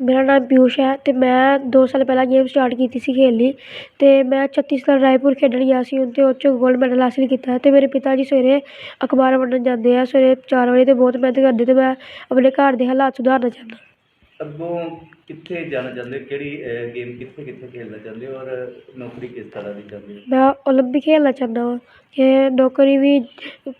ਮੇਰਾ ਨਾਮ ਪਿਊਸ਼ ਹੈ ਅਤੇ ਮੈਂ ਦੋ ਸਾਲ ਪਹਿਲਾਂ ਗੇਮ ਸਟਾਰਟ ਕੀਤੀ ਸੀ ਖੇਡਣੀ ਅਤੇ ਮੈਂ ਛੱਤੀਸਗੜ੍ਹ ਰਾਇਪੁਰ ਖੇਡਣ ਗਿਆ ਸੀ ਅਤੇ ਉਹ 'ਚ ਗੋਲਡ ਮੈਡਲ ਹਾਸਿਲ ਕੀਤਾ ਅਤੇ ਮੇਰੇ ਪਿਤਾ ਜੀ ਸਵੇਰੇ ਅਖ਼ਬਾਰ ਵੰਡਣ ਜਾਂਦੇ ਆ ਸਵੇਰੇ ਚਾਰ ਵਜੇ ਅਤੇ ਬਹੁਤ ਮਿਹਨਤ ਕਰਦੇ ਅਤੇ ਮੈਂ ਆਪਣੇ ਘਰ ਦੇ ਹਾਲਾਤ ਸੁਧਾਰਨਾ ਚਾਹੁੰਦਾ। ਅੱਗੋਂ ਕਿੱਥੇ ਜਾਣਾ ਚਾਹੁੰਦੇ ਕਿਹੜੀ ਗੇਮ ਕਿੱਥੇ ਕਿੱਥੇ ਖੇਡਣਾ ਚਾਹੁੰਦੇ ਔਰ ਨੌਕਰੀ ਕਿਸ ਤਰ੍ਹਾਂ ਦੀ ਚਾਹੁੰਦੇ ਮੈਂ ਓਲੰਪਿਕ ਖੇਡਣਾ ਚਾਹੁੰਦਾ ਹਾਂ ਕਿ ਨੌਕਰੀ ਵੀ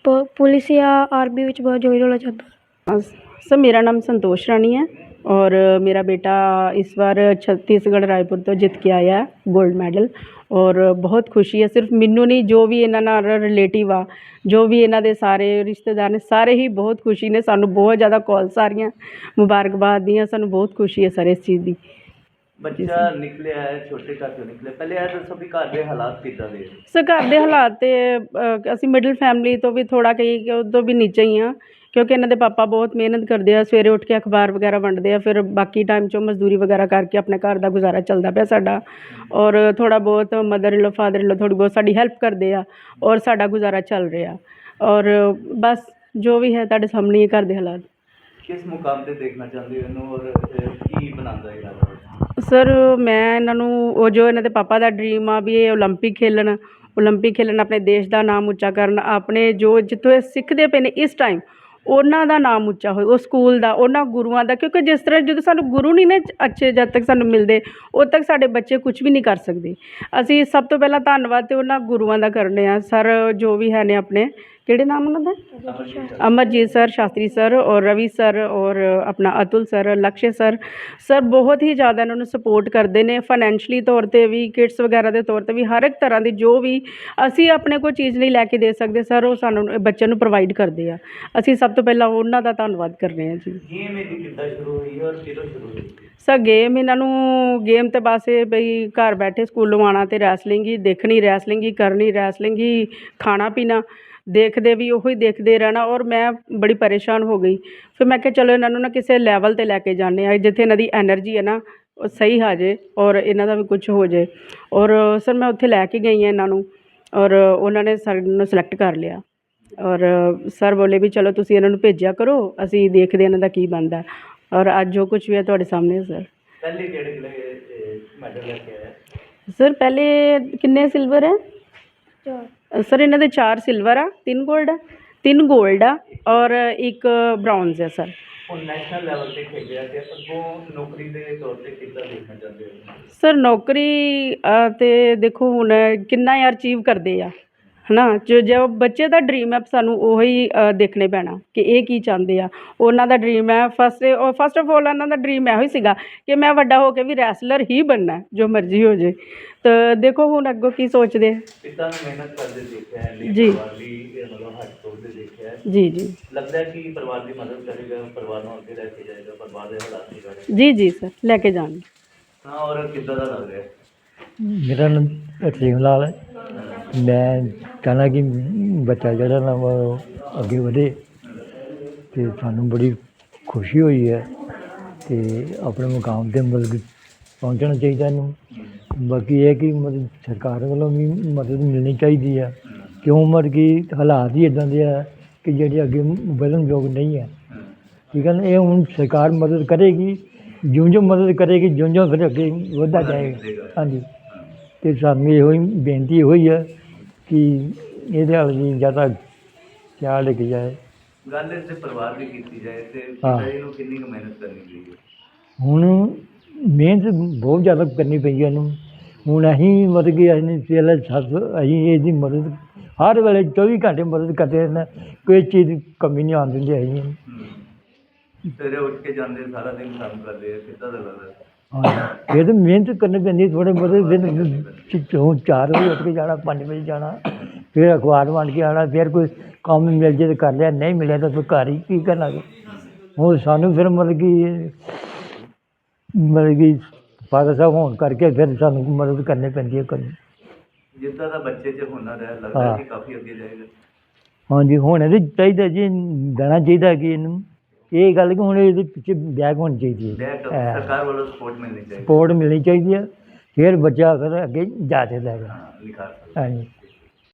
ਪ ਪੁਲਿਸ ਜਾਂ ਆਰਮੀ ਵਿੱਚ ਬਹੁਤ ਜੁਆਇਨ ਹੋਣਾ ਚਾਹੁੰਦਾ। ਸਰ ਮੇਰਾ ਨਾਮ ਸੰਤੋਸ਼ ਰਾਣੀ ਹੈ। ਔਰ ਮੇਰਾ ਬੇਟਾ ਇਸ ਵਾਰ ਛੱਤੀਸਗੜ੍ਹ ਰਾਏਪੁਰ ਤੋਂ ਜਿੱਤ ਕੇ ਆਇਆ ਗੋਲਡ ਮੈਡਲ ਔਰ ਬਹੁਤ ਖੁਸ਼ੀ ਹੈ। ਸਿਰਫ ਮੈਨੂੰ ਨਹੀਂ ਜੋ ਵੀ ਇਹਨਾਂ ਨਾਲ ਰਿਲੇਟਿਵ ਆ ਜੋ ਵੀ ਇਹਨਾਂ ਦੇ ਸਾਰੇ ਰਿਸ਼ਤੇਦਾਰ ਨੇ ਸਾਰੇ ਹੀ ਬਹੁਤ ਖੁਸ਼ੀ ਨੇ। ਸਾਨੂੰ ਬਹੁਤ ਜ਼ਿਆਦਾ ਕਾਲਸ ਆ ਰਹੀਆਂ ਮੁਬਾਰਕਬਾਦ ਦੀਆਂ। ਸਾਨੂੰ ਬਹੁਤ ਖੁਸ਼ੀ ਹੈ ਸਰ ਇਸ ਚੀਜ਼ ਦੀ। ਬੱਚਾ ਨਿਕਲਿਆ ਹੈ ਛੋਟੇ ਘਰ ਤੋਂ ਨਿਕਲਿਆ। ਪਹਿਲੇ ਇਹ ਦੱਸੋ ਵੀ ਘਰ ਦੇ ਹਾਲਾਤ ਕਿੱਦਾਂ ਦੇ ਸਰ ਘਰ ਦੇ ਹਾਲਾਤ ਤੇ ਅਸੀਂ ਮਿਡਲ ਫੈਮਿਲੀ ਤੋਂ ਵੀ ਥੋੜਾ ਕਈ ਕਿ ਉਹ ਤੋਂ ਵੀ ਨੀਚੇ ਹੀ ਆ। ਕਿਉਂਕਿ ਇਹਨਾਂ ਦੇ ਪਾਪਾ ਬਹੁਤ ਮਿਹਨਤ ਕਰਦੇ ਆ ਸਵੇਰੇ ਉੱਠ ਕੇ ਅਖਬਾਰ ਵਗੈਰਾ ਵੰਡਦੇ ਆ ਫਿਰ ਬਾਕੀ ਟਾਈਮ 'ਚੋਂ ਮਜ਼ਦੂਰੀ ਵਗੈਰਾ ਕਰਕੇ ਆਪਣੇ ਘਰ ਦਾ ਗੁਜ਼ਾਰਾ ਚੱਲਦਾ ਪਿਆ ਸਾਡਾ। ਔਰ ਥੋੜਾ ਬਹੁਤ mother in law father in ਲੋ ਥੋੜੀ ਬਹੁਤ ਸਾਡੀ ਹੈਲਪ ਕਰਦੇ ਆ ਔਰ ਸਾਡਾ ਗੁਜ਼ਾਰਾ ਚੱਲ ਰਿਹਾ। ਔਰ ਬਸ ਜੋ ਵੀ ਹੈ ਤੁਹਾਡੇ ਸਾਹਮਣੇ ਹੀ ਹੈ ਘਰ ਦੇ ਹਾਲਾਤ। ਕਿਸ ਮੁਕਾਮ ਤੇ ਦੇਖਣਾ ਚਾਹੁੰਦੇ ਹੋ ਇਹਨੂੰ ਔਰ ਅਹ, ਕੀ ਬਣਾਉਂਦਾ ਇਹਨਾਂ ਦਾ ਸਰ ਮੈਂ ਇਹਨਾਂ ਨੂੰ ਉਹ ਜੋ ਇਹਨਾਂ ਦੇ ਪਾਪਾ ਦਾ ਡ੍ਰੀਮ ਆ ਵੀ ਇਹ ਓਲੰਪਿਕ ਖੇਲਣ ਓਲੰਪਿਕ ਖੇਲਣ ਆਪਣੇ ਦੇਸ਼ ਦਾ ਨਾਮ ਉੱਚਾ ਕਰਨ ਆਪਣੇ ਜੋ ਜਿੱਥੋਂ ਇਹ ਸਿੱਖਦੇ ਪਏ ਨੇ ਇਸ ਟਾਈਮ ਉਹਨਾਂ ਦਾ ਨਾਮ ਉੱਚਾ ਹੋਏ, ਉਹ ਸਕੂਲ ਦਾ, ਉਹਨਾਂ ਗੁਰੂਆਂ ਦਾ, ਕਿਉਂਕਿ ਜਿਸ ਤਰ੍ਹਾਂ ਜਦੋਂ ਸਾਨੂੰ ਗੁਰੂ ਨਹੀਂ ਨੇ ਅੱਛੇ ਜਦ ਤੱਕ ਸਾਨੂੰ ਮਿਲਦੇ, ਉਦੋਂ ਤੱਕ ਸਾਡੇ ਬੱਚੇ ਕੁਝ ਵੀ ਨਹੀਂ ਕਰ ਸਕਦੇ। ਅਸੀਂ ਸਭ ਤੋਂ ਪਹਿਲਾਂ ਧੰਨਵਾਦ ਤਾਂ ਉਹਨਾਂ ਗੁਰੂਆਂ ਦਾ ਕਰਨੇ ਹਾਂ ਸਰ ਜੋ ਵੀ ਹੈ ਨੇ ਆਪਣੇ। ਕਿਹੜੇ ਨਾਮ ਉਹਨਾਂ ਦਾ? ਅਮਰਜੀਤ ਸਰ। ਸ਼ਾਸਤਰੀ ਸਰ ਔਰ ਰਵੀ ਸਰ ਔਰ ਆਪਣਾ Atul sir Lakshay sir. Sir ਬਹੁਤ ਹੀ ਜ਼ਿਆਦਾ ਇਹਨਾਂ ਨੂੰ ਸਪੋਰਟ ਕਰਦੇ ਨੇ ਫਾਈਨੈਂਸ਼ਲੀ ਤੌਰ ਤੇ ਵੀ ਕਿਟਸ ਵਗੈਰਾ ਦੇ ਤੌਰ ਤੇ ਵੀ ਹਰ ਇੱਕ ਤਰ੍ਹਾਂ ਦੀ ਜੋ ਵੀ ਅਸੀਂ ਆਪਣੇ ਕੋਈ ਚੀਜ਼ ਨਹੀਂ ਲੈ ਕੇ ਦੇ ਸਕਦੇ ਸਰ ਉਹ ਸਾਨੂੰ ਬੱਚਿਆਂ ਨੂੰ ਪ੍ਰੋਵਾਈਡ ਕਰਦੇ ਆ। ਅਸੀਂ ਸਭ ਤੋਂ ਪਹਿਲਾਂ ਉਹਨਾਂ ਦਾ ਧੰਨਵਾਦ ਕਰਨੇ ਆ ਜੀ। ਗੇਮ ਇਹਦੀ ਕਿੱਦਾਂ ਸ਼ੁਰੂ ਹੋਈ ਔਰ ਕਿਦੋਂ ਸ਼ੁਰੂ ਹੋਈ? ਸਰ ਗੇਮ ਇਹਨਾਂ ਨੂੰ ਗੇਮ ਤੇ ਬਸ ਇਹ ਬਈ ਘਰ ਬੈਠੇ ਸਕੂਲੋਂ ਆਉਣਾ ਤੇ ਰੈਸਲਿੰਗ ਹੀ ਦੇਖਣੀ ਰੈਸਲਿੰਗ ਹੀ ਕਰਨੀ ਰੈਸਲਿੰਗ ਹੀ ਖਾਣਾ ਪੀਣਾ ਦੇਖਦੇ ਵੀ ਉਹੀ ਦੇਖਦੇ ਰਹਿਣਾ ਔਰ ਮੈਂ ਬੜੀ ਪਰੇਸ਼ਾਨ ਹੋ ਗਈ। ਫਿਰ ਮੈਂ ਕਿਹਾ ਚਲੋ ਇਹਨਾਂ ਨੂੰ ਨਾ ਕਿਸੇ ਲੈਵਲ ਤੇ ਲੈ ਕੇ ਜਾਂਦੇ ਆ ਜਿੱਥੇ ਇਹਨਾਂ ਦੀ એનર્ਜੀ ਹੈ ਨਾ ਉਹ ਸਹੀ ਆ ਜੇ ਔਰ ਇਹਨਾਂ ਦਾ ਵੀ ਕੁਝ ਹੋ ਜੇ ਔਰ ਸਰ ਮੈਂ ਉੱਥੇ ਲੈ ਕੇ ਗਈ ਹਾਂ ਇਹਨਾਂ ਨੂੰ ਔਰ ਉਹਨਾਂ ਨੇ ਸਾਨੂੰ ਸਿਲੈਕਟ ਕਰ ਲਿਆ। ਔਰ ਸਰ ਬੋਲੇ ਵੀ ਚਲੋ ਤੁਸੀਂ ਇਹਨਾਂ ਨੂੰ ਭੇਜਿਆ ਕਰੋ ਅਸੀਂ ਦੇਖਦੇ ਇਹਨਾਂ ਦਾ ਕੀ ਬਣਦਾ। ਔਰ ਅੱਜ ਜੋ ਕੁਝ ਵੀ ਹੈ ਤੁਹਾਡੇ ਸਾਹਮਣੇ ਸਰ ਪਹਿਲੇ ਕਿਹੜੇ ਕਿਹੜੇ ਮੈਡਲ ਲੈ ਸਰ ਪਹਿਲੇ ਕਿੰਨੇ ਸਿਲਵਰ ਹੈ? ਸਰ ਇਹਨਾਂ ਦੇ 4 ਸਿਲਵਰ ਆ 3 골ਡ ਆ 3 골ਡ ਆ ਔਰ ਇੱਕ ਬ੍ਰਾਊਨਜ਼ ਹੈ ਸਰ। ਹੁਣ ਨੈਸ਼ਨਲ ਲੈਵਲ ਤੇ ਖੇਡਿਆ ਤੇ ਅੱਗੋਂ ਨੌਕਰੀ ਦੇ ਤੌਰ ਤੇ ਕਿੱਦਾਂ ਦੇਖਣਾ ਚਾਹੁੰਦੇ ਹੋ? ਸਰ ਨੌਕਰੀ ਅ, ਤੇ ਦੇਖੋ ਹੁਣ ਕਿੰਨਾ ਯਾਰ ਅਚੀਵ ਕਰਦੇ ਆ। ਹਨਾ? ਜੋ ਜੋ ਬੱਚੇ ਦਾ ਡ੍ਰੀਮ ਹੈ ਸਾਨੂੰ ਉਹੀ ਦੇਖਣੇ ਪੈਣਾ ਕਿ ਇਹ ਕੀ ਚਾਹੁੰਦੇ ਆ। ਉਹਨਾਂ ਦਾ ਡ੍ਰੀਮ ਹੈ ਫਸਟ ਫਸਟ ਆਫ ਆਲ ਉਹਨਾਂ ਦਾ ਡ੍ਰੀਮ ਇਹੋ ਹੀ ਸੀਗਾ ਕਿ ਮੈਂ ਵੱਡਾ ਹੋ ਕੇ ਵੀ ਰੈਸਲਰ ਹੀ ਬਣਨਾ ਜੋ ਮਰਜ਼ੀ ਹੋ ਜੇ। ਤਾਂ ਦੇਖੋ ਹੁਣ ਅੱਗੋਂ ਕੀ ਸੋਚਦੇ ਆ। ਪਿਤਾ ਨੂੰ ਮਿਹਨਤ ਕਰਦੇ ਦੇਖਿਆ ਹੈ ਜੀ। ਪਰਿਵਾਰ ਲਈ ਇਹ ਮਤਲਬ ਹੱਥ ਤੋੜਦੇ ਦੇਖਿਆ ਹੈ। ਜੀ ਜੀ। ਲੱਗਦਾ ਹੈ ਕਿ ਪਰਿਵਾਰ ਦੀ ਮਦਦ ਕਰੇਗਾ ਪਰਿਵਾਰ ਨੂੰ ਅੱਗੇ ਲੈ ਕੇ ਜਾਏਗਾ ਪਰਿਵਾਰ ਦੇ ਹਾਲਾਤ ਨਹੀਂ ਬਣੇ ਜੀ ਜੀ ਸਰ ਲੈ ਕੇ ਜਾਣਗੇ। ਹਾਂ ਔਰ ਕਿੱਦਾਂ ਦਾ ਲੱਗ ਰਿਹਾ? ਹੈ ਮੇਰਾ ਨਾਮ ਰਸੀਮ ਲਾਲ ਹੈ। ਮੈਂ ਚਾਹੁੰਦਾ ਕਿ ਬੱਚਾ ਜਿਹੜਾ ਨਾ ਉਹ ਅੱਗੇ ਵਧੇ ਅਤੇ ਸਾਨੂੰ ਬੜੀ ਖੁਸ਼ੀ ਹੋਈ ਹੈ ਅਤੇ ਆਪਣੇ ਮੁਕਾਮ ਤੇ ਮਤਲਬ ਪਹੁੰਚਣਾ ਚਾਹੀਦਾ ਇਹਨੂੰ। ਬਾਕੀ ਇਹ ਕਿ ਮਤਲਬ ਸਰਕਾਰ ਵੱਲੋਂ ਵੀ ਮਦਦ ਮਿਲਣੀ ਚਾਹੀਦੀ ਹੈ। ਕਿਉਂ ਮਤਲਬ ਕਿ ਹਾਲਾਤ ਹੀ ਇੱਦਾਂ ਦੇ ਆ ਕਿ ਜਿਹੜੇ ਅੱਗੇ ਵਧਣ ਯੋਗ ਨਹੀਂ ਹੈ। ਠੀਕ ਹੈ ਨਾ, ਇਹ ਹੁਣ ਸਰਕਾਰ ਮਦਦ ਕਰੇਗੀ ਜਿਉਂ ਜਿਉਂ ਮਦਦ ਕਰੇਗੀ ਜਿਉਂ ਜਿਉਂ ਫਿਰ ਅੱਗੇ ਵਧਦਾ ਜਾਏਗਾ। ਹਾਂਜੀ। ਅਤੇ ਸਾਨੂੰ ਇਹੋ ਹੀ ਬੇਨਤੀ ਇਹੋ ਹੀ ਹੈ ਕਿ ਇਹਦੇ ਹਾਲ ਜੀ ਜ਼ਿਆਦਾ ਖਿਆਲ ਲੈ ਕੇ ਜਾਏ ਗੱਲ ਇਸ ਦੇ ਪਰਿਵਾਰ ਦੀ ਕੀਤੀ ਜਾਏ ਤੇ ਹਾਂ। ਪਿਤਾ ਜੀ ਨੂੰ ਕਿੰਨੀ ਕੁ ਮਿਹਨਤ ਕਰਨੀ ਹੈ ਹੁਣ ਮਿਹਨਤ ਬਹੁਤ ਜ਼ਿਆਦਾ ਕਰਨੀ ਪਈ ਹੈ ਇਹਨੂੰ ਹੁਣ ਅਸੀਂ ਮਤਲਬ ਕਿ ਅਸੀਂ ਪਹਿਲਾਂ ਸੱਸ ਅਸੀਂ ਇਹਦੀ ਮਦਦ ਹਰ ਵੇਲੇ 24 ਘੰਟੇ ਮਦਦ ਕਰਦੇ ਰਹਿੰਦੇ ਹਾਂ। ਕੋਈ ਚੀਜ਼ ਦੀ ਕਮੀ ਨਹੀਂ ਆਉਣ ਦਿੰਦੇ ਅਸੀਂ ਹਮ। ਸਵੇਰੇ ਉੱਠ ਕੇ ਜਾਂਦੇ ਸਾਰਾ ਦਿਨ ਕੰਮ ਕਰਦੇ ਆ ਕਿੱਦਾਂ ਦਾ ਲੱਗਦਾ ਇਹ ਤਾਂ ਮਿਹਨਤ ਕਰਨੀ ਪੈਂਦੀ ਥੋੜੇ ਬਹੁਤੇ ਦਿਨ ਚੋਂ 4 ਵਜੇ ਉੱਠ ਕੇ ਜਾਣਾ 5 ਵਜੇ ਜਾਣਾ ਫਿਰ ਅਖਬਾਰ ਵੰਡ ਕੇ ਆਉਣਾ ਫਿਰ ਕੋਈ ਕੰਮ ਮਿਲ ਜੇ ਤਾਂ ਕਰ ਲਿਆ ਨਹੀਂ ਮਿਲਿਆ ਤਾਂ ਫਿਰ ਘਰ ਹੀ ਕੀ ਕਰਨਾ ਹੁਣ ਸਾਨੂੰ ਫਿਰ ਮਤਲਬ ਕਿ ਮਤਲਬ ਕਿ ਫਾਦਰ ਸਾਹਿਬ ਹੋਣ ਕਰਕੇ ਫਿਰ ਸਾਨੂੰ ਮਦਦ ਕਰਨੀ ਪੈਂਦੀ ਹੈ ਕਰਨੀ ਜਿੱਦਾਂ ਦਾ ਬੱਚੇ 'ਚ ਹੁਨਰ ਹੈ ਲੱਗਦਾ। ਕਿ ਕਾਫੀ ਅੱਗੇ ਜਾਏਗਾ। ਹਾਂਜੀ ਹੁਣ ਇਹਦੇ ਚਾਹੀਦਾ ਜੀ ਦੇਣਾ ਚਾਹੀਦਾ ਕਿ ਇਹਨੂੰ। ਇਹ ਗੱਲ ਕਿ ਹੁਣ ਇਹਦੇ ਪਿੱਛੇ ਬੈਗ ਹੋਣੀ ਚਾਹੀਦੀ ਹੈ। ਕੇ ਹਾਂ। ਸਰਕਾਰ ਵੱਲੋਂ ਸਪੋਰਟ ਮਿਲਣੀ ਚਾਹੀਦੀ ਸਪੋਰਟ ਮਿਲਣੀ ਚਾਹੀਦੀ ਹੈ। ਫਿਰ ਬੱਚਾ ਫਿਰ ਅੱਗੇ ਜਾ ਸਕਦਾ ਹੈਗਾ। ਹਾਂ ਨਿਖਾਰ ਸਕਦਾ। ਹਾਂਜੀ।